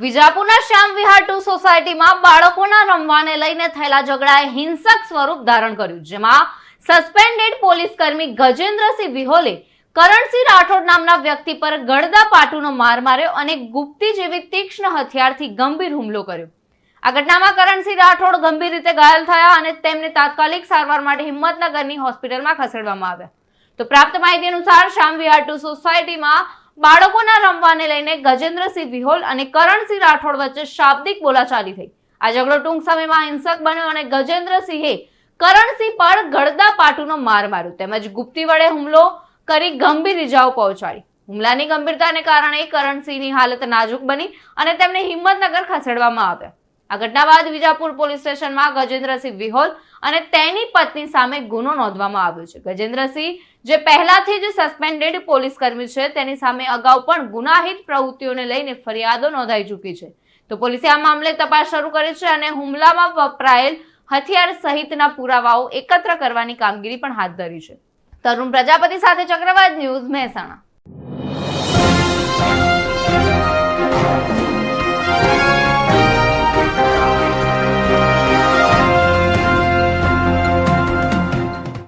વિજાપુરના શ્યામ વિહાર two સોસાયટીમાં બાળકોના રમવાને લઈને થયેલા ઝઘડાએ હિંસક સ્વરૂપ ધારણ કર્યું, જેમાં સસ્પેન્ડેડ પોલીસ કર્મી ગજેન્દ્રસિંહ વિહોલે, કરણસિંહ રાઠોડ નામના વ્યક્તિ પર ગળદા પાટુનો માર માર્યો અને ગુપ્તી જેવી તીક્ષ્ણ હથિયારથી ગંભીર હુમલો કર્યો. આ ઘટનામાં કરણસિંહ રાઠોડ ગંભીર રીતે ઘાયલ થયા અને તેમને તાત્કાલિક સારવાર માટે હિંમતનગરની હોસ્પિટલમાં ખસેડવામાં આવ્યા. તો પ્રાપ્ત માહિતી અનુસાર શ્યામ વિહાર ટુ સોસાયટીમાં બાળકોના રમવાને લઈને ગજેન્દ્રસિંહ વિહોલ અને કરણસિંહ રાઠોડ વચ્ચે શાબ્દિક બોલાચાલી થઈ. આ ઝઘડો ટૂંક સમયમાં હિંસક બન્યો અને ગજેન્દ્રસિંહે કરણસિંહ પર ગળદા પાટુનો માર માર્યો. તેમજ ગુપ્તી વડે હુમલો કરી ગંભીર ઇજાઓ પહોંચાડી. હુમલાની ગંભીરતાને કારણે કરણસિંહની હાલત નાજુક બની અને તેમને હિંમતનગર ખસેડવામાં આવ્યા. આ ઘટના બાદ વિજાપુર પોલીસ સ્ટેશનમાં ગજેન્દ્રસિંહ વિહોલ અને તેની પત્ની સામે ગુનો નોંધવામાં આવ્યો છે. ગજેન્દ્રસિંહ, જે પહેલાથી જ સસ્પેન્ડેડ પોલીસ કર્મી છે, તેની સામે અગાઉ પણ ગુનાહિત પ્રવૃત્તિઓને લઈને ફરિયાદો નોંધાઈ ચૂકી છે. તો પોલીસે આ મામલે તપાસ શરૂ કરી છે અને હુમલામાં વપરાયેલ હથિયાર સહિતના પુરાવાઓ એકત્ર કરવાની કામગીરી પણ હાથ ધરી છે. તરુણ પ્રજાપતિ સાથે ચક્રવાત ન્યૂઝ મહેસાણા.